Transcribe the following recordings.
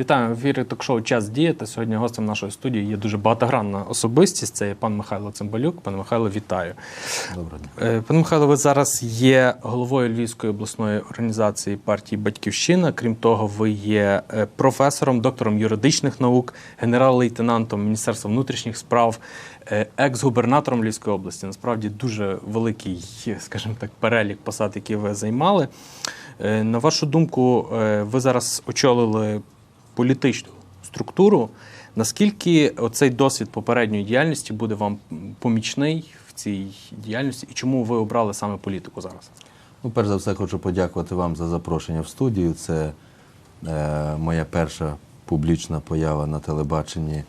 Вітаю в ефірі ток-шоу Час діяти. Сьогодні гостем нашої студії є дуже багатогранна особистість. Це є пан Михайло Цимбалюк. Пане Михайло, вітаю. Доброго дня. Е, Пане Михайло, ви зараз є головою Львівської обласної організації партії Батьківщина. Крім того, ви є е, професором, доктором юридичних наук, генерал-лейтенантом Міністерства внутрішніх справ, е, екс-губернатором Львівської області. Насправді дуже великий, скажімо так, перелік посад, які ви займали. На вашу думку, ви зараз очолили політичну структуру. Наскільки оцей досвід попередньої діяльності буде вам помічний в цій діяльності, і чому ви обрали саме політику зараз? Ну, перш за все, хочу подякувати вам за запрошення в студію. Це е, моя перша публічна поява на телебаченні е,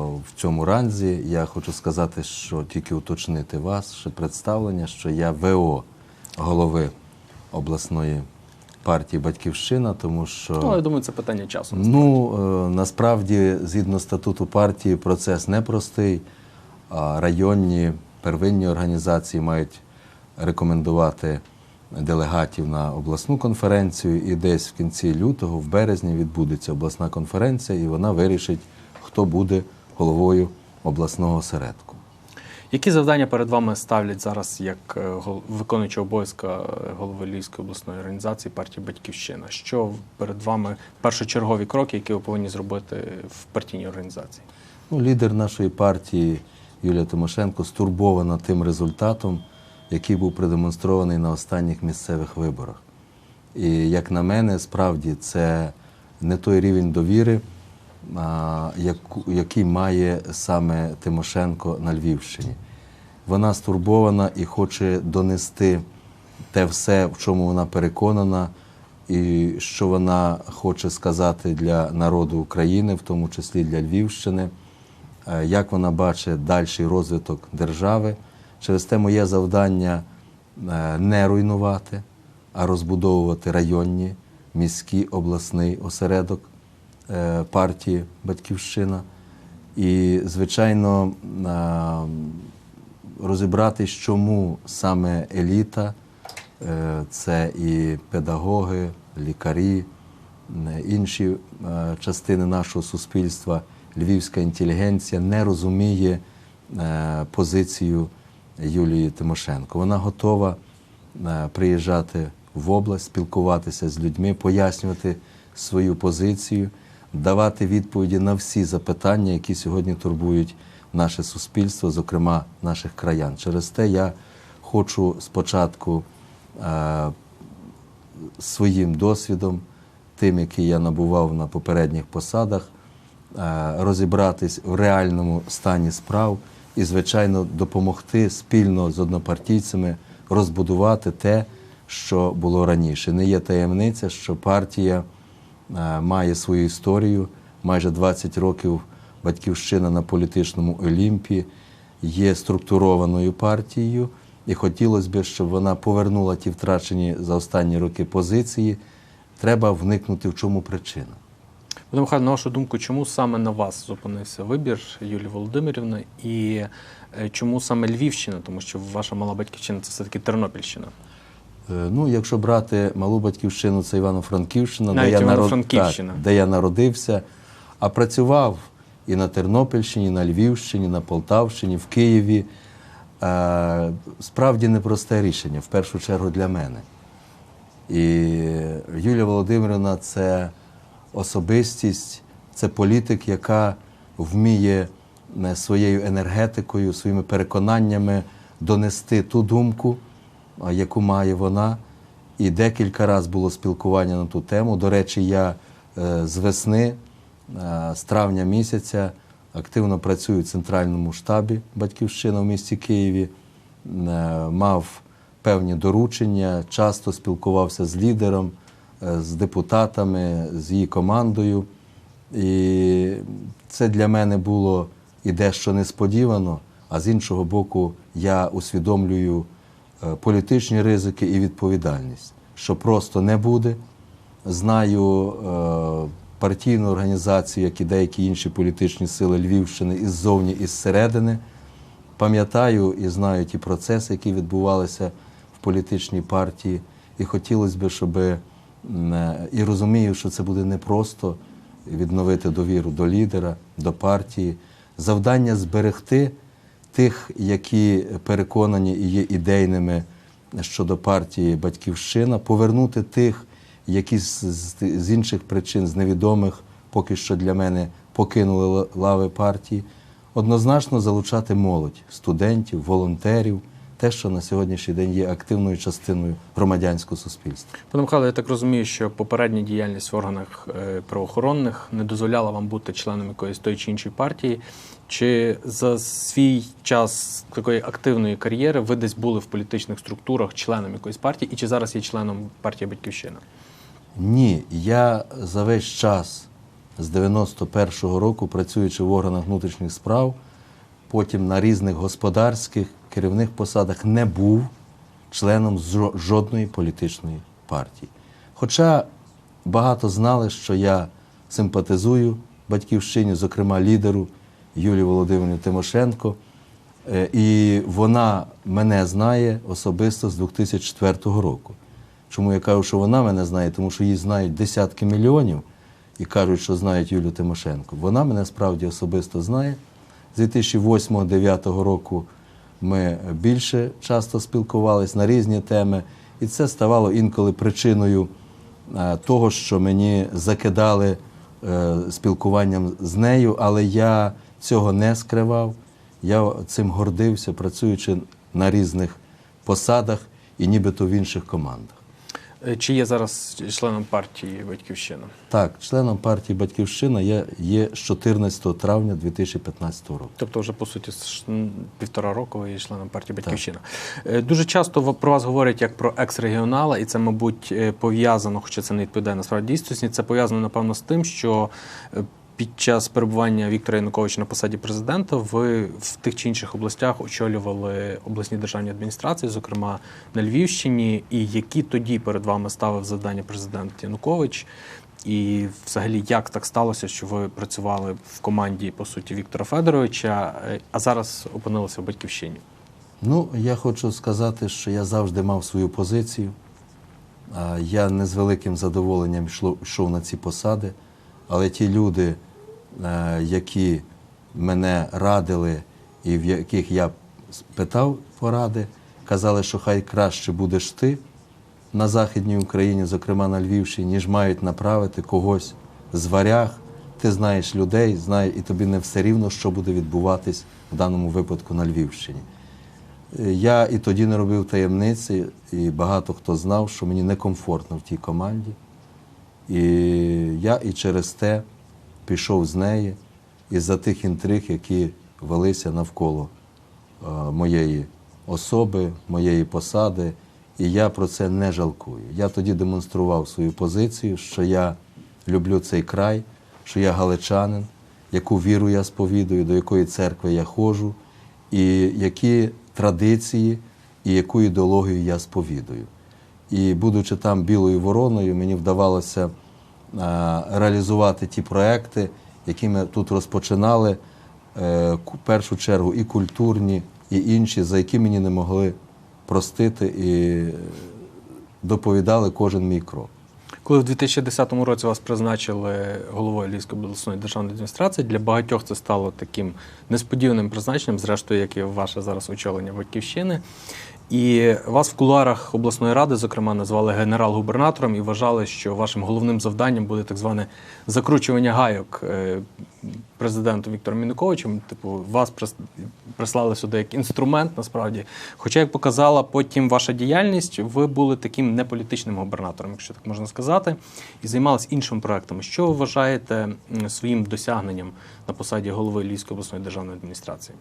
в цьому ранзі. Я хочу сказати, що тільки уточнити вас, ще представлення, що я ВО голови обласної партії Батьківщина, тому що. Ну, я думаю, це питання часу. Ну, е, насправді, згідно статуту партії, процес непростий. Районні первинні організації мають рекомендувати делегатів на обласну конференцію, і десь в кінці лютого, в березні, відбудеться обласна конференція, і вона вирішить, хто буде головою обласного осередку. Які завдання перед вами ставлять зараз як е, виконуючий обов'язка е, голови Львівської обласної організації партії Батьківщина? Що перед вами першочергові кроки, які ви повинні зробити в партійній організації? Ну, лідер нашої партії Юлія Тимошенко стурбована тим результатом, який був продемонстрований на останніх місцевих виборах. І як на мене, справді це не той рівень довіри, який має саме Тимошенко на Львівщині. Вона стурбована і хоче донести те все, в чому вона переконана, і що вона хоче сказати для народу України, в тому числі для Львівщини, е, як вона бачить дальший розвиток держави. Через те моє завдання е, не руйнувати, а розбудовувати районні, міський, обласний осередок партії Батьківщина. І, звичайно, е, розібратись, чому саме еліта, е, це і педагоги, лікарі, е, інші е, частини нашого суспільства, львівська інтелігенція не розуміє е, позицію Юлії Тимошенко. Вона готова е, приїжджати в область, спілкуватися з людьми, пояснювати свою позицію, давати відповіді на всі запитання, які сьогодні турбують наше суспільство, зокрема наших краян. Через те я хочу спочатку е, своїм досвідом, тим, який я набував на попередніх посадах, е, розібратись в реальному стані справ і, звичайно, допомогти спільно з однопартійцями розбудувати те, що було раніше. Не є таємниця, що партія має свою історію, майже 20 років батьківщина на політичному Олімпі, є структурованою партією, і хотілося б, щоб вона повернула ті втрачені за останні роки позиції. Треба вникнути, в чому причина. Пане Михайло, на вашу думку, чому саме на вас зупинився вибір Юлії Володимирівни і е, чому саме Львівщина? Тому що ваша мала батьківщина це все-таки Тернопільщина. Е, Ну, якщо брати малу батьківщину, це Івано-Франківщина, де, я народ- де я народився, а працював і на Тернопільщині, і на Львівщині, і на Полтавщині, в Києві. Е, Справді непросте рішення, в першу чергу для мене. І Юлія Володимирівна це особистість, це політик, яка вміє е, своєю енергетикою, своїми переконаннями донести ту думку, яку має вона. І декілька разів було спілкування на ту тему. До речі, я е, з весни, е, з травня місяця, активно працюю в центральному штабі Батьківщина в місті Києві, е, мав певні доручення, часто спілкувався з лідером, з депутатами, з її командою. І це для мене було і дещо несподівано, а з іншого боку, я усвідомлюю політичні ризики і відповідальність, що просто не буде. Знаю е, партійну організацію, як і деякі інші політичні сили Львівщини іззовні і зсередини. Пам'ятаю і знаю ті процеси, які відбувалися в політичній партії, і хотілося б, щоб е, і розумію, що це буде непросто, відновити довіру до лідера, до партії. Завдання зберегти тих, які переконані і є ідейними щодо партії Батьківщина, повернути тих, які з, інших причин, з невідомих, поки що для мене покинули лави партії. Однозначно залучати молодь, студентів, волонтерів, те, що на сьогоднішній день є активною частиною громадянського суспільства. Пане Михайло, я так розумію, що попередня діяльність в органах е, правоохоронних не дозволяла вам бути членом якоїсь тої чи іншої партії. Чи за свій час такої активної кар'єри ви десь були в політичних структурах членом якоїсь партії, і чи зараз є членом партії Батьківщина? Ні, я за весь час з 91-го року, працюючи в органах внутрішніх справ, потім на різних господарських керівних посадах, не був членом жодної політичної партії. Хоча багато знали, що я симпатизую батьківщині, зокрема лідеру Юлії Володимирівні Тимошенко. Е, І вона мене знає особисто з 2004 року. Чому я кажу, що вона мене знає? Тому що її знають десятки мільйонів і кажуть, що знають Юлю Тимошенко. Вона мене справді особисто знає. З 2008-2009 року ми більше часто спілкувалися на різні теми, і це ставало інколи причиною е, того, що мені закидали е, спілкуванням з нею, але я цього не скривав. Я цим гордився, працюючи на різних посадах і нібито в інших командах. Е, Чи є зараз членом партії Батьківщина? Так, членом партії Батьківщина я є з 14 травня 2015 року. Тобто, вже по суті півтора року ви є членом партії Батьківщина. Так. Дуже часто про вас говорять як про екс-регіонала, і це, мабуть, е, пов'язано, хоча це не відповідає насправді дійсності. Це пов'язано напевно з тим, що е, під час перебування Віктора Януковича на посаді президента ви в тих чи інших областях очолювали обласні державні адміністрації, зокрема на Львівщині, і які тоді перед вами ставив завдання президент Янукович. І взагалі, як так сталося, що ви працювали в команді по суті Віктора Федоровича, а зараз опинилися в батьківщині? Ну, я хочу сказати, що я завжди мав свою позицію. Я не з великим задоволенням йшов на ці посади, але ті люди, які мене радили і в яких я питав поради, казали, що хай краще будеш ти на Західній Україні, зокрема на Львівщині, ніж мають направити когось з варяг. Ти знаєш людей, знаєш, і тобі не все рівно, що буде відбуватись в даному випадку на Львівщині. Е, Я і тоді не робив таємниці, і багато хто знав, що мені некомфортно в тій команді. І я і через те пішов з неї із-за тих інтриг, які велися навколо е, моєї особи, моєї посади. І я про це не жалкую. Я тоді демонстрував свою позицію, що я люблю цей край, що я галичанин, яку віру я сповідую, до якої церкви я ходжу, і які традиції і яку ідеологію я сповідую. І будучи там білою вороною, мені вдавалося реалізувати ті проекти, які ми тут розпочинали, е, в першу чергу і культурні, і інші, за які мені не могли простити і е, доповідали кожен мій крок. Коли в 2010 році вас призначили головою Львівської обласної державної адміністрації, для багатьох це стало таким несподіваним призначенням, зрештою, як і ваше зараз очолення батьківщини. І вас в кулуарах обласної ради, зокрема, назвали генерал-губернатором і вважали, що вашим головним завданням буде так зване закручування гайок е, президенту Віктором Януковичем. Типу, вас прислали сюди як інструмент, насправді. Хоча, як показала потім ваша діяльність, ви були таким неполітичним губернатором, якщо так можна сказати, і займалися іншими проектами. Що ви вважаєте своїм досягненням на посаді голови Львівської обласної державної адміністрації?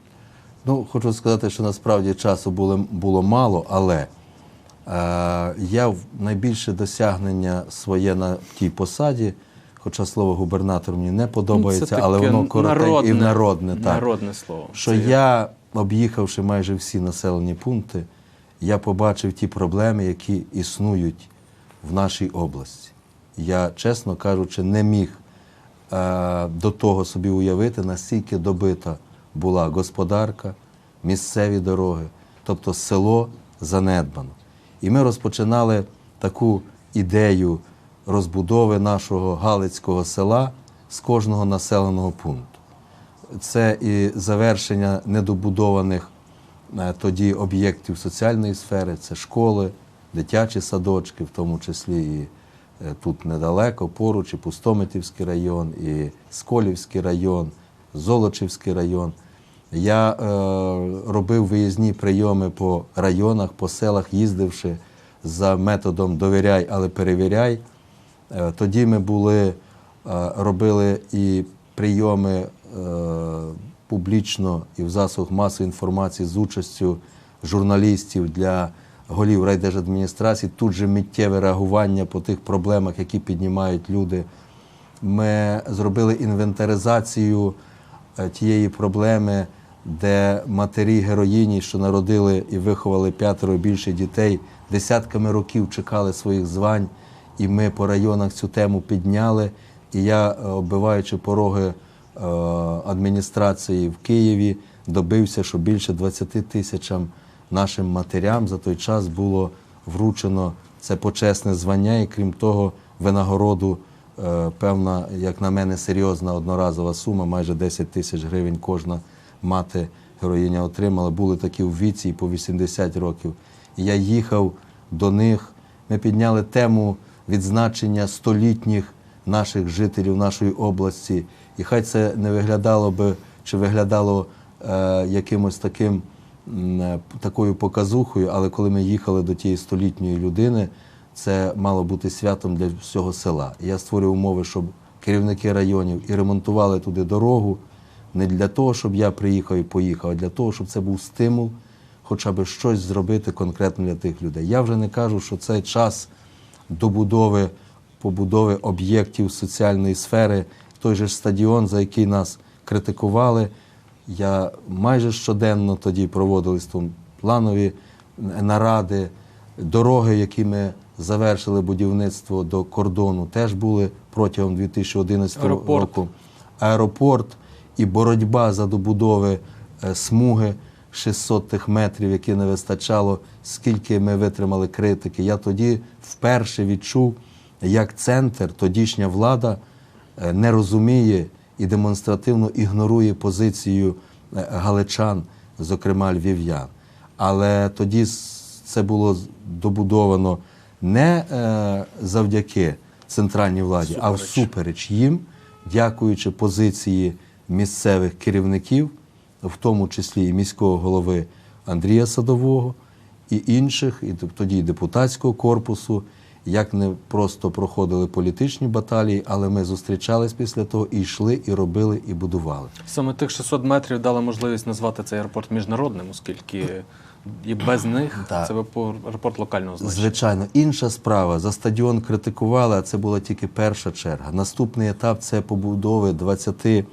Ну, хочу сказати, що насправді часу було, було мало, але е, я в найбільше досягнення своє на тій посаді, хоча слово губернатор мені не подобається, але воно коротке і народне. Так. народне слово. Що Це я, об'їхавши майже всі населені пункти, я побачив ті проблеми, які існують в нашій області. Я, чесно кажучи, не міг е, до того собі уявити, настільки добита була господарка, місцеві дороги, тобто село занедбано. І ми розпочинали таку ідею розбудови нашого Галицького села з кожного населеного пункту. Це і завершення недобудованих е, тоді об'єктів соціальної сфери, це школи, дитячі садочки, в тому числі і е, тут недалеко, поруч, і Пустомитівський район, і Сколівський район, Золочівський район. Я е, робив виїзні прийоми по районах, по селах, їздивши за методом довіряй, але перевіряй. Е, Тоді ми були, е, робили і прийоми е, публічно і в засобах масової інформації з участю журналістів для голів райдержадміністрації. Тут же миттєве реагування по тих проблемах, які піднімають люди. Ми зробили інвентаризацію тієї проблеми, де матері героїні, що народили і виховали п'ятеро більше дітей, десятками років чекали своїх звань, і ми по районах цю тему підняли. І я, е, оббиваючи пороги е, адміністрації в Києві, добився, що більше 20 тисячам нашим матерям за той час було вручено це почесне звання, і крім того, винагороду е, певна, як на мене, серйозна одноразова сума, майже 10 тисяч гривень кожна мати героїня отримала. Були такі в віці по 80 років. Я їхав до них. Ми підняли тему відзначення столітніх наших жителів нашої області. І хай це не виглядало би чи виглядало е, якимось таким е, такою показухою, але коли ми їхали до тієї столітньої людини, це мало бути святом для всього села. Я створив умови, щоб керівники районів і ремонтували туди дорогу не для того, щоб я приїхав і поїхав, а для того, щоб це був стимул, хоча б щось зробити конкретно для тих людей. Я вже не кажу, що цей час добудови, побудови об'єктів соціальної сфери, той же стадіон, за який нас критикували. Я майже щоденно тоді проводились там планові наради, дороги, які ми завершили будівництво до кордону, теж були протягом 2011 Аеропорт. року. Аеропорт і боротьба за добудови е, смуги 600 тих метрів, які не вистачало, скільки ми витримали критики. Я тоді вперше відчув, як центр, тодішня влада е, не розуміє і демонстративно ігнорує позицію е, галичан, зокрема львів'ян. Але тоді це було добудовано не е, завдяки центральній владі, а Всупереч. всупереч їм, дякуючи позиції місцевих керівників, в тому числі і міського голови Андрія Садового, і інших, і тоді і депутатського корпусу, як не просто проходили політичні баталії, але ми зустрічались після того і йшли, і робили, і будували. Саме тих 600 метрів дали можливість назвати цей аеропорт міжнародним, оскільки і без них Так. це аеропорт локального значення. Звичайно, інша справа. За стадіон критикували, а це була тільки перша черга. Наступний етап це побудови 20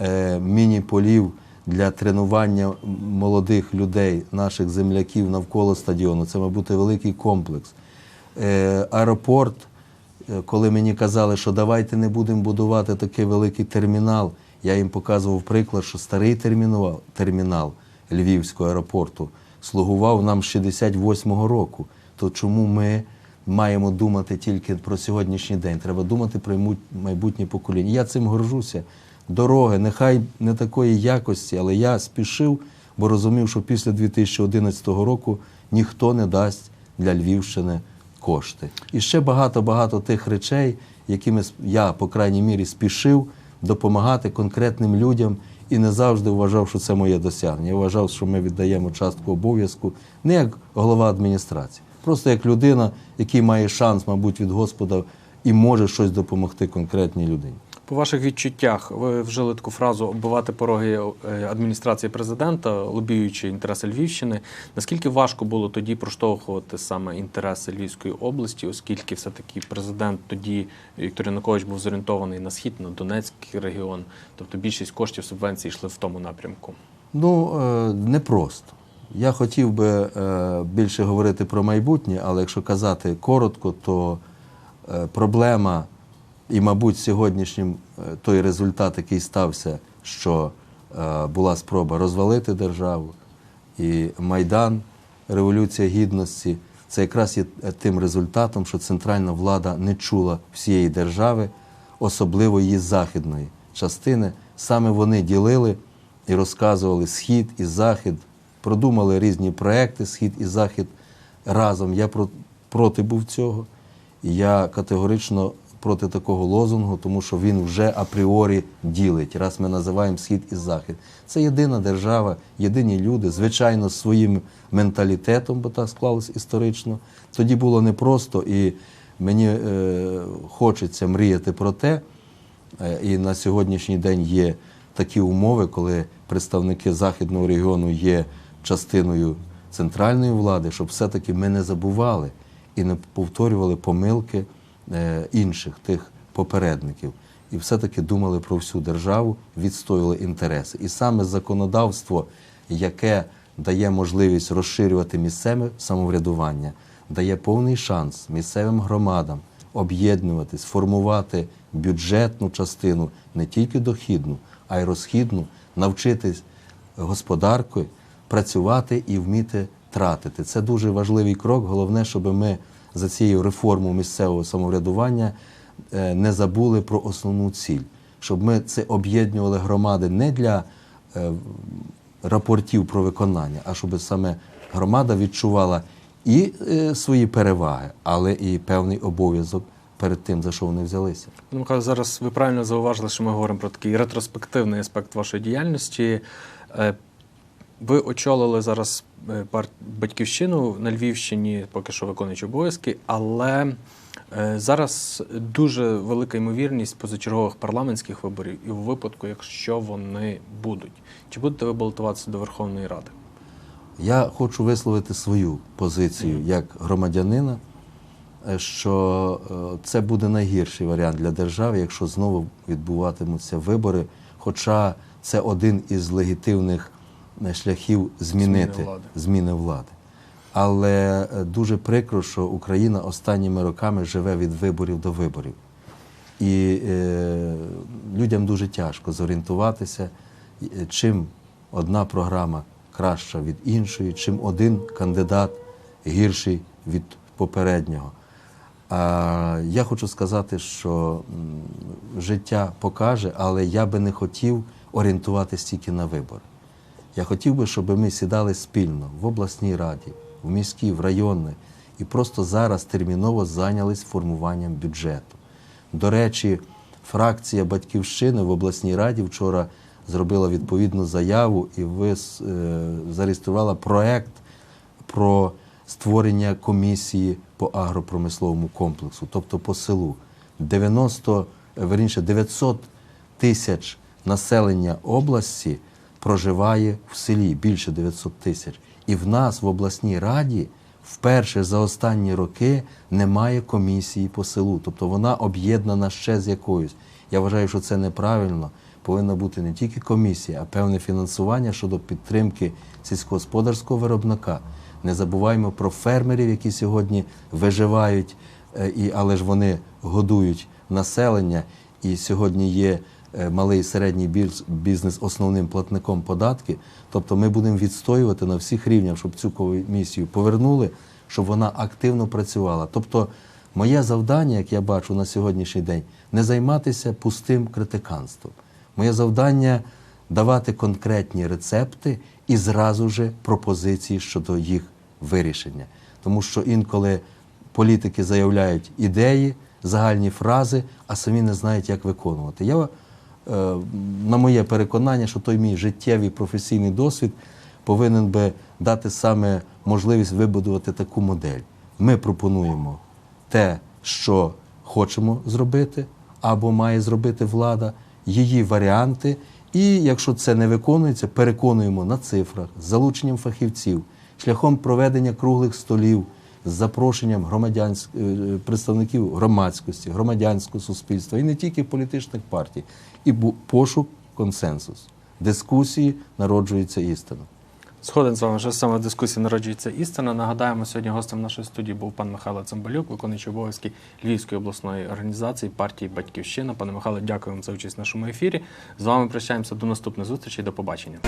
е, міні-полів для тренування молодих людей, наших земляків навколо стадіону. Це, має бути великий комплекс. Е, аеропорт, е, коли мені казали, що давайте не будемо будувати такий великий термінал, я їм показував приклад, що старий термінал, термінал Львівського аеропорту слугував нам з 68-го року. То чому ми маємо думати тільки про сьогоднішній день? Треба думати про майбутнє покоління. Я цим горжуся. Дороги, нехай не такої якості, але я спішив, бо розумів, що після 2011 року ніхто не дасть для Львівщини кошти. І ще багато-багато тих речей, якими я, по крайній мірі, спішив допомагати конкретним людям і не завжди вважав, що це моє досягнення. Я вважав, що ми віддаємо частку обов'язку не як голова адміністрації, просто як людина, який має шанс, мабуть, від Господа і може щось допомогти конкретній людині. По ваших відчуттях, ви вжили таку фразу оббивати пороги е, адміністрації президента, лобіюючи інтереси Львівщини. Наскільки важко було тоді проштовхувати саме інтереси Львівської області, оскільки все-таки президент тоді Віктор Янукович був зорієнтований на схід, на Донецький регіон, тобто більшість коштів субвенцій йшли в тому напрямку. Ну, е, непросто. Я хотів би е, більше говорити про майбутнє, але якщо казати коротко, то проблема, і, мабуть, сьогоднішнім е, той результат, який стався, що е, була спроба розвалити державу, і Майдан, Революція Гідності, це якраз є е, тим результатом, що центральна влада не чула всієї держави, особливо її західної частини. Саме вони ділили і розказували схід і захід, продумали різні проекти Схід і Захід разом. Я про- проти був цього. Я категорично проти такого лозунгу, тому що він вже апріорі ділить. Раз ми називаємо Схід і Захід. Це єдина держава, єдині люди, звичайно, з своїм менталітетом, бо так склалось історично. Тоді було непросто, і мені е, хочеться мріяти про те, Е, І на сьогоднішній день є такі умови, коли представники західного регіону є частиною центральної влади, щоб все-таки ми не забували і не повторювали помилки інших тих попередників. І все-таки думали про всю державу, відстоювали інтереси. І саме законодавство, яке дає можливість розширювати місцеве самоврядування, дає повний шанс місцевим громадам об'єднуватись, формувати бюджетну частину, не тільки дохідну, а й розхідну, навчитись господаркою працювати і вміти тратити. Це дуже важливий крок. Головне, щоб ми за цією реформою місцевого самоврядування е, не забули про основну ціль, щоб ми це об'єднували громади не для е, рапортів про виконання, а щоб саме громада відчувала і е, свої переваги, але і певний обов'язок перед тим, за що вони взялися. Пане Михайло, зараз ви правильно зауважили, що ми говоримо про такий ретроспективний аспект вашої діяльності. Ви очолили зараз е, батьківщину на Львівщині, поки що виконуючи обов'язки, але е, зараз дуже велика ймовірність позачергових парламентських виборів, і у випадку, якщо вони будуть, чи будете ви балотуватися до Верховної Ради? Я хочу висловити свою позицію як громадянина, е, що це буде найгірший варіант для держави, якщо знову відбуватимуться вибори. Хоча це один із легітимних шляхів змінити Зміни влади. зміни влади. Але е, дуже прикро, що Україна останніми роками живе від виборів до виборів. І е, людям дуже тяжко зорієнтуватися, е, чим одна програма краща від іншої, чим один кандидат гірший від попереднього. А я хочу сказати, що життя покаже, але я би не хотів орієнтуватися тільки на вибори. Я хотів би, щоб ми сідали спільно в обласній раді, в міській, в районній, і просто зараз терміново зайнялись формуванням бюджету. До речі, фракція Батьківщини в обласній раді вчора зробила відповідну заяву і вис, е, зареєструвала проект про створення комісії по агропромисловому комплексу, тобто по селу. 90, е, верніше, 900 тисяч населення області проживає в селі, більше 900 тисяч. І в нас в обласній раді вперше за останні роки немає комісії по селу. Тобто вона об'єднана ще з якоюсь. Я вважаю, що це неправильно. Повинна бути не тільки комісія, а певне фінансування щодо підтримки сільськогосподарського виробника. Не забуваємо про фермерів, які сьогодні виживають, е, але ж вони годують населення. І сьогодні є малий і середній бізнес основним платником податки. Тобто ми будемо відстоювати на всіх рівнях, щоб цю комісію повернули, щоб вона активно працювала. Тобто, моє завдання, як я бачу на сьогоднішній день, не займатися пустим критиканством. Моє завдання давати конкретні рецепти і зразу же пропозиції щодо їх вирішення. Тому що інколи політики заявляють ідеї, загальні фрази, а самі не знають, як виконувати. Я, е, на моє переконання, що той мій життєвий професійний досвід повинен би дати саме можливість вибудувати таку модель. Ми пропонуємо те, що хочемо зробити, або має зробити влада, її варіанти. І якщо це не виконується, переконуємо на цифрах, залученням фахівців, шляхом проведення круглих столів, з запрошенням громадянсь... е, представників громадськості, громадянського суспільства і не тільки політичних партій, і пошук консенсусу. Дискусії народжується істина. Сходен з вами, що саме в дискусії народжується істина. Нагадаємо, сьогодні гостем нашої студії був пан Михайло Цимбалюк, виконуючий обов'язки Львівської обласної організації партії Батьківщина. Пане Михайло, дякую вам за участь в нашому ефірі. З вами прощаємося до наступної зустрічі. До побачення.